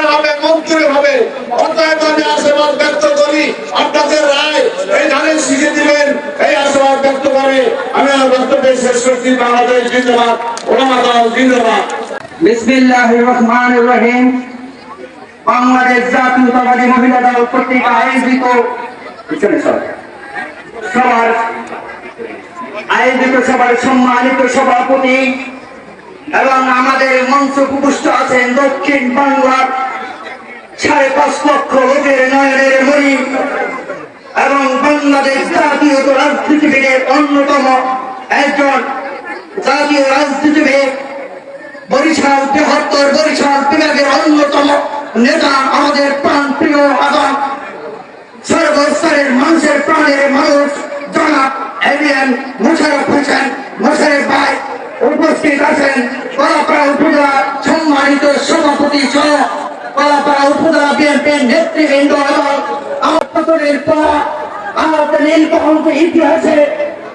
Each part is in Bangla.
চেয়ারম্যান হবে হবে। আমি আশীর্বাদ ব্যক্ত করি। আপনাদের রায় এই শিখে দিবেন। এই আশীর্বাদ ব্যক্ত করে আমি আমার শেষ করছি। বাংলাদেশ জিন্দাবাদ জিন্দাবাদ। বিসমিল্লাহ রহমান রহিম। বাংলাদেশ জাতীয়তাবাদী মহিলা দল আয়োজিত সবার আয়োজিত সবার সম্মানিত সভাপতি এবং আমাদের মঞ্চ উপস্থিত আছেন দক্ষিণ বাংলার জাতীয় রাজনীতিবিদের অন্যতম একজন জাতীয় রাজনীতিবিদ, বরিশাল বৃহত্তর বরিশাল বিভাগের অন্যতম নেতা আমাদের প্রাণ প্রিয় এবং সর্বস্তরের মানুষের প্রাণের মানুষ জনাব এলিয়ান মোশারফ হোসেন মোশারফ ভাই উপস্থিত আছেন। কলাপাড়া উপজেলা সম্মানিত সভাপতি সহ কলাপাড়া উপজেলা বিএনপির নেতৃবৃন্দ এবং আমাদের পর আমাদের নীলকণ্ঠ ইতিহাসে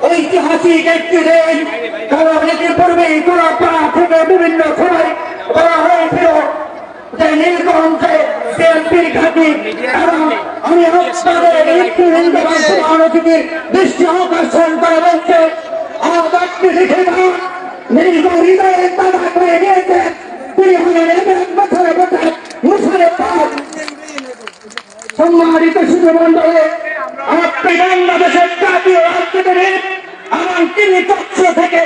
ঐতিহাসিক একটি দিন কারণ এটি পূর্বে কলাপাড়া থেকে বিভিন্ন সময় বলা হয়েছিল যে নীলকণ্ঠে বিএনপির ঘাঁটি। এবং আমি আপনাদের নেতৃবৃন্দ এবং সমালোচকের দৃষ্টি আকর্ষণ করে বলছে আমাদেরকে লিখে দাও নীলক হৃদয়ের দাদা করে নিয়েছে তিনি হলেন এক এক বছরে বছর মুসলে সম্মানিত শুধু মন্ডলে বাংলাদেশের জাতীয় রাজনীতিবিদ এবং তিনি তথ্য থেকে